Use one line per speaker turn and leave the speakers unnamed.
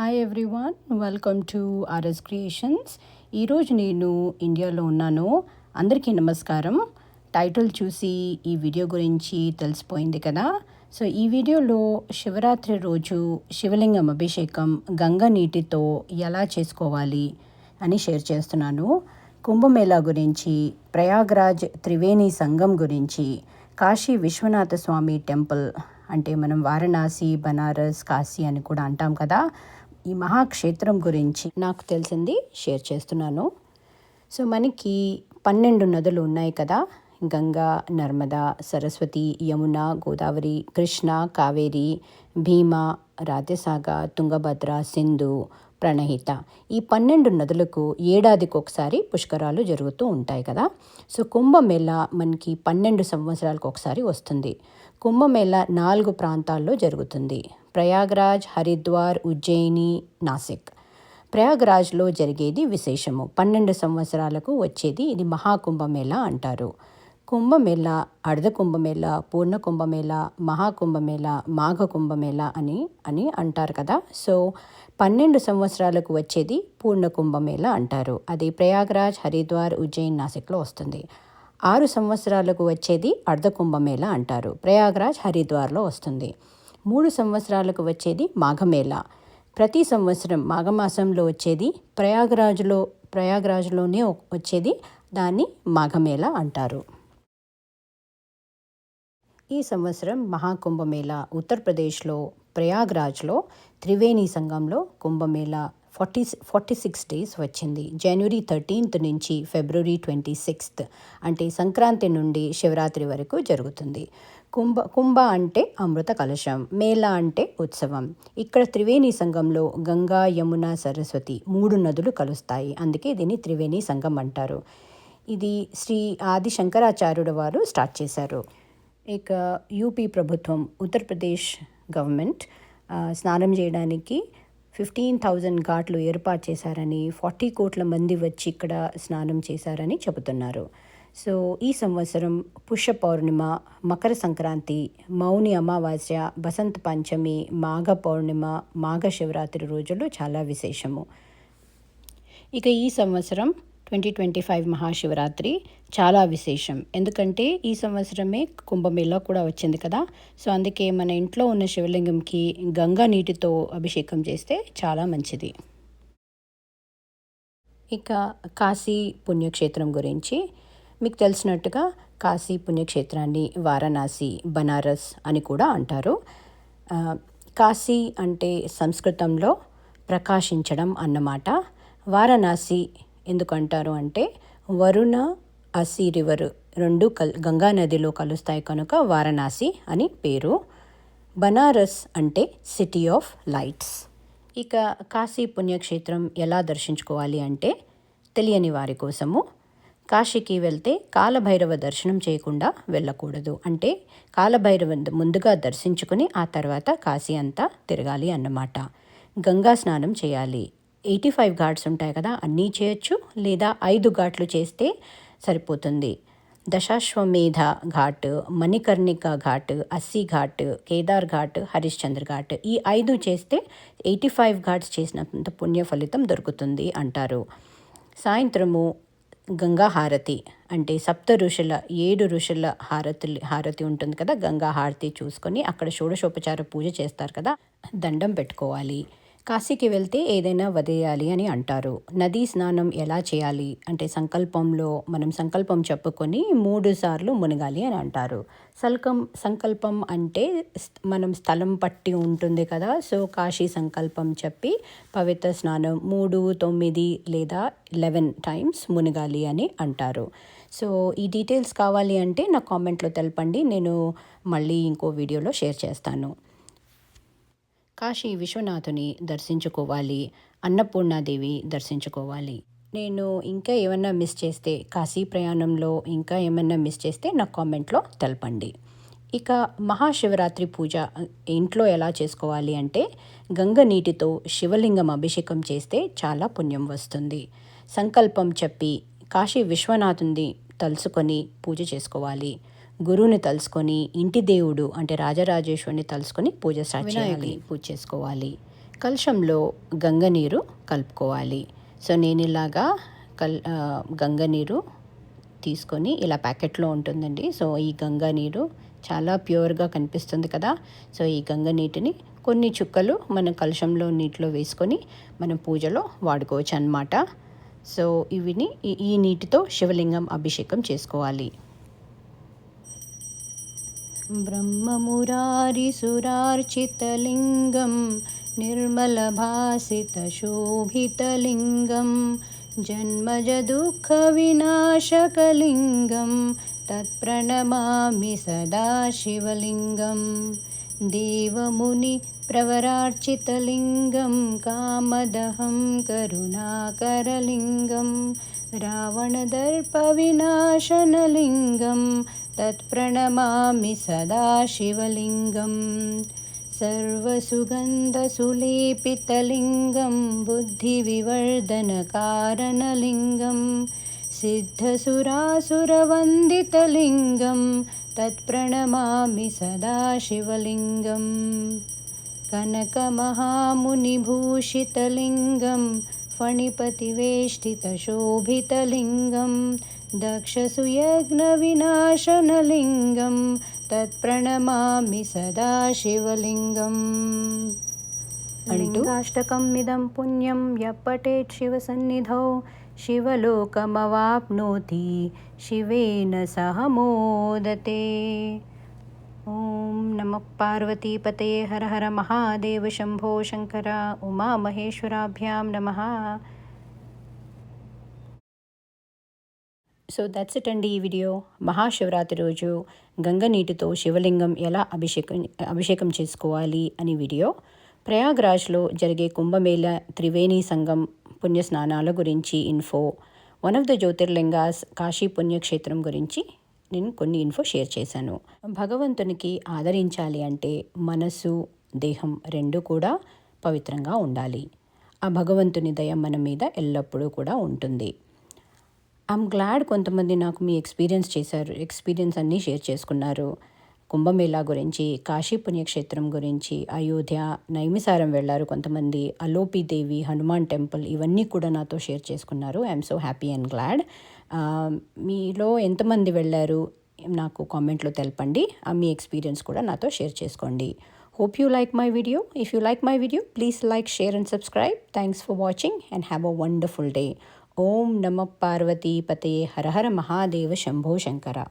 Hi everyone welcome to RS creations ఈరోజు నేను ఇండియాలో ఉన్నాను. అందరికీ నమస్కారం. టైటిల్ చూసి ఈ వీడియో గురించి తెలిసిపోయింది కదా. సో ఈ వీడియోలో శివరాత్రి రోజు శివలింగం అభిషేకం గంగ నీటితో ఎలా చేసుకోవాలి అని షేర్ చేస్తున్నాను. కుంభమేళా గురించి ప్రయాగ్రాజ్ త్రివేణి సంఘం గురించి కాశీ విశ్వనాథ స్వామి టెంపుల్ అంటే మనం వారణాసి బనారస్ కాశీ అని కూడా అంటాం కదా. ఈ మహాక్షేత్రం గురించి నాకు తెలిసింది షేర్ చేస్తున్నాను. సో మనకి పన్నెండు నదులు ఉన్నాయి కదా. గంగా నర్మదా సరస్వతి యమున గోదావరి కృష్ణ కావేరి భీమా రాధసాగ తుంగభద్ర సింధు ప్రణహిత. ఈ పన్నెండు నదులకు ఏడాదికి ఒకసారి పుష్కరాలు జరుగుతూ ఉంటాయి కదా. సో కుంభమేళ మనకి పన్నెండు సంవత్సరాలకు ఒకసారి వస్తుంది. కుంభమేళ నాలుగు ప్రాంతాల్లో జరుగుతుంది. ప్రయాగ్రాజ్ హరిద్వార్ ఉజ్జయిని నాసిక్. ప్రయాగ్రాజ్లో జరిగేది విశేషము. పన్నెండు సంవత్సరాలకు వచ్చేది ఇది మహాకుంభమేళ అంటారు. కుంభమేళ అర్ధ కుంభమేళ పూర్ణ కుంభమేళ మహాకుంభమేళ మాఘ కుంభమేళ అని అని అంటారు కదా. సో పన్నెండు సంవత్సరాలకు వచ్చేది పూర్ణ కుంభమేళ అంటారు. అది ప్రయాగ్రాజ్ హరిద్వార్ ఉజ్జయిన్ నాసిక్లో వస్తుంది. ఆరు సంవత్సరాలకు వచ్చేది అర్ధ కుంభమేళ అంటారు. ప్రయాగ్రాజ్ హరిద్వార్లో వస్తుంది. మూడు సంవత్సరాలకు వచ్చేది మాఘమేళ. ప్రతి సంవత్సరం మాఘమాసంలో వచ్చేది ప్రయాగరాజులో ప్రయాగరాజులోనే వచ్చేది దాన్ని మాఘమేళ అంటారు. ఈ సంవత్సరం మహాకుంభమేళ ఉత్తరప్రదేశ్లో ప్రయాగ్రాజ్లో త్రివేణి సంఘంలో Kumbh Mela forty forty six days వచ్చింది. జనవరి థర్టీన్త్ నుంచి ఫిబ్రవరి ట్వంటీ సిక్స్త్ అంటే సంక్రాంతి నుండి శివరాత్రి వరకు జరుగుతుంది. కుంభ కుంభ అంటే అమృత కలశం మేళ అంటే ఉత్సవం. ఇక్కడ త్రివేణి సంఘంలో గంగా యమున సరస్వతి మూడు నదులు కలుస్తాయి. అందుకే దీన్ని త్రివేణి సంఘం అంటారు. ఇది శ్రీ ఆది శంకరాచార్యుడు వారు స్టార్ట్ చేశారు. ఇక యూపీ ప్రభుత్వం ఉత్తరప్రదేశ్ గవర్నమెంట్ స్నానం చేయడానికి ఫిఫ్టీన్ థౌజండ్ ఘాట్లు ఏర్పాటు చేశారని ఫార్టీ కోట్ల మంది వచ్చి ఇక్కడ స్నానం చేశారని చెబుతున్నారు. సో ఈ సంవత్సరం పుష్య పౌర్ణిమ మకర సంక్రాంతి మౌని అమావాస్య బసంత పంచమి మాఘ పౌర్ణిమ మాఘ శివరాత్రి రోజులు చాలా విశేషము. ఇక ఈ సంవత్సరం ట్వంటీ ట్వంటీ ఫైవ్ మహాశివరాత్రి చాలా విశేషం. ఎందుకంటే ఈ సంవత్సరమే కుంభమేళ కూడా వచ్చింది కదా. సో అందుకే మన ఇంట్లో ఉన్న శివలింగంకి గంగా నీటితో అభిషేకం చేస్తే చాలా మంచిది. ఇక కాశీ పుణ్యక్షేత్రం గురించి. మీకు తెలిసినట్టుగా కాశీ పుణ్యక్షేత్రాన్ని వారణాసి బనారస్ అని కూడా అంటారు. కాశీ అంటే సంస్కృతంలో ప్రకాశించడం అన్నమాట. వారణాసి ఎందుకు అంటారు అంటే వరుణ అసి రివర్ రెండు కల్ గంగా నదిలో కలుస్తాయి కనుక వారణాసి అని పేరు. బనారస్ అంటే సిటీ ఆఫ్ లైట్స్. ఇక కాశీ పుణ్యక్షేత్రం ఎలా దర్శించుకోవాలి అంటే తెలియని వారి కోసము కాశీకి వెళ్తే కాలభైరవ దర్శనం చేయకుండా వెళ్ళకూడదు. అంటే కాలభైరవ ముందుగా దర్శించుకుని ఆ తర్వాత కాశీ అంతా తిరగాలి అన్నమాట. గంగా స్నానం చేయాలి. ఎయిటీ ఫైవ్ ఘాట్స్ ఉంటాయి కదా అన్నీ చేయొచ్చు లేదా ఐదు ఘాట్లు చేస్తే సరిపోతుంది. దశాశ్వమేధ ఘాట్ మణికర్ణిక ఘాట్ అస్సీ ఘాట్ కేదార్ ఘాట్ హరిశ్చంద్ర ఘాట్ ఈ ఐదు చేస్తే ఎయిటీ ఫైవ్ ఘాట్స్ చేసినంత పుణ్య ఫలితం దొరుకుతుంది అంటారు. సాయంత్రము గంగా హారతి అంటే సప్త ఋషుల ఏడు ఋషుల హారతి హారతి ఉంటుంది కదా గంగా హారతి చూసుకొని అక్కడ షోడశోపచార పూజ చేస్తారు కదా దండం పెట్టుకోవాలి. కాశీకి వెళ్తే ఏదైనా వదిలేయాలి అని అంటారు. నదీ స్నానం ఎలా చేయాలి? అంటే సంకల్పంలో మనం సంకల్పం చెప్పుకొని మూడు సార్లు మునగాలి అని అంటారు. సల్కం సంకల్పం అంటే మనం స్థలం పట్టి ఉంటుంది కదా సో కాశీ సంకల్పం చెప్పి పవిత్ర స్నానం మూడు తొమ్మిది లేదా లెవెన్ టైమ్స్ మునగాలి అని అంటారు. సో ఈ డీటెయిల్స్ కావాలి అంటే నా కామెంట్లో తెలపండి. నేను మళ్ళీ ఇంకో వీడియోలో షేర్ చేస్తాను. కాశీ విశ్వనాథుని దర్శించుకోవాలి అన్నపూర్ణాదేవి దర్శించుకోవాలి. నేను ఇంకా ఏమన్నా మిస్ చేస్తే కాశీ ప్రయాణంలో ఇంకా ఏమన్నా మిస్ చేస్తే నా కామెంట్లో తెలపండి. ఇక మహాశివరాత్రి పూజ ఇంట్లో ఎలా చేసుకోవాలి అంటే గంగ నీటితో శివలింగం అభిషేకం చేస్తే చాలా పుణ్యం వస్తుంది. సంకల్పం చెప్పి కాశీ విశ్వనాథుని తలుసుకొని పూజ చేసుకోవాలి. గురువుని తలుసుకొని ఇంటి దేవుడు అంటే రాజరాజేశ్వరిని తలుసుకొని పూజ స్టార్ట్ చేయాలి. పూజ చేసుకోవాలి. కలశంలో గంగ నీరు కలుపుకోవాలి. సో నేను ఇలాగా కల్ గంగ నీరు తీసుకొని ఇలా ప్యాకెట్లో ఉంటుందండి. సో ఈ గంగా నీరు చాలా ప్యూర్గా కనిపిస్తుంది కదా. సో ఈ గంగ నీటిని కొన్ని చుక్కలు మనం కలశంలో నీటిలో వేసుకొని మనం పూజలో వాడుకోవచ్చు అన్నమాట. సో ఇవిని ఈ నీటితో శివలింగం అభిషేకం చేసుకోవాలి. ब्रह्ममुरारिसुरार्चितलिङ्गं निर्मलभासितशोभितलिङ्गं जन्मजदुःखविनाशकलिङ्गं तत्प्रणमामि सदा शिवलिङ्गं देवमुनिप्रवरार्चितलिङ्गं कामदहं करुणाकरलिङ्गं रावणदर्पविनाशनलिङ्गं तत्प्रणमामि सदा शिवलिङ्गं सर्वसुगन्धसुलेपितलिङ्गं बुद्धिविवर्धनकारणलिङ्गं सिद्धसुरासुरवन्दितलिङ्गं तत्प्रणमामि सदा शिवलिङ्गं कनकमहामुनिभूषितलिङ्गं फणिपतिवेष्टितशोभितलिङ्गं दक्षसुयज्ञविनाशनलिङ्गं तत्प्रणमामि सदा शिवलिङ्गम्। लिङ्गाष्टकमिदं पुण्यं यपटेत् शिवसन्निधौ शिवलोकमवाप्नोति शिवेन सह मोदते। ॐ नमः पार्वतीपते हर हर महादेव शम्भो शङ्कर उमामहेश्वराभ्यां नमः। సో దట్స్ ఇట్ అండి ఈ వీడియో మహాశివరాత్రి రోజు గంగ నీటితో శివలింగం ఎలా అభిషేకం అభిషేకం చేసుకోవాలి అని వీడియో ప్రయాగ్రాజ్లో జరిగే కుంభమేళ త్రివేణి సంఘం పుణ్యస్నానాల గురించి info one of the jyotirlingas Kashi పుణ్యక్షేత్రం గురించి నేను కొన్ని ఇన్ఫో షేర్ చేశాను. భగవంతునికి ఆదరించాలి అంటే మనసు దేహం రెండు కూడా పవిత్రంగా ఉండాలి. ఆ భగవంతుని దయ మన మీద ఎల్లప్పుడూ కూడా ఉంటుంది. ఐఎమ్ గ్లాడ్ కొంతమంది నాకు మీ ఎక్స్పీరియన్స్ చేశారు. ఎక్స్పీరియన్స్ అన్నీ షేర్ చేసుకున్నారు. కుంభమేళా గురించి కాశీ పుణ్యక్షేత్రం గురించి అయోధ్య నైమిసారం వెళ్ళారు కొంతమంది. అలోపీదేవి హనుమాన్ టెంపుల్ ఇవన్నీ కూడా నాతో షేర్ చేసుకున్నారు. I'm so happy and glad మీలో ఎంతమంది వెళ్ళారు? నాకు కామెంట్లో తెలపండి. మీ ఎక్స్పీరియన్స్ కూడా నాతో షేర్ చేసుకోండి. Hope you like my video if you like my video please like share and subscribe thanks for watching and have a wonderful day ஓம் நம பார்வதி பதையே ஹரஹர மகாதேவ சம்போ சங்கரா.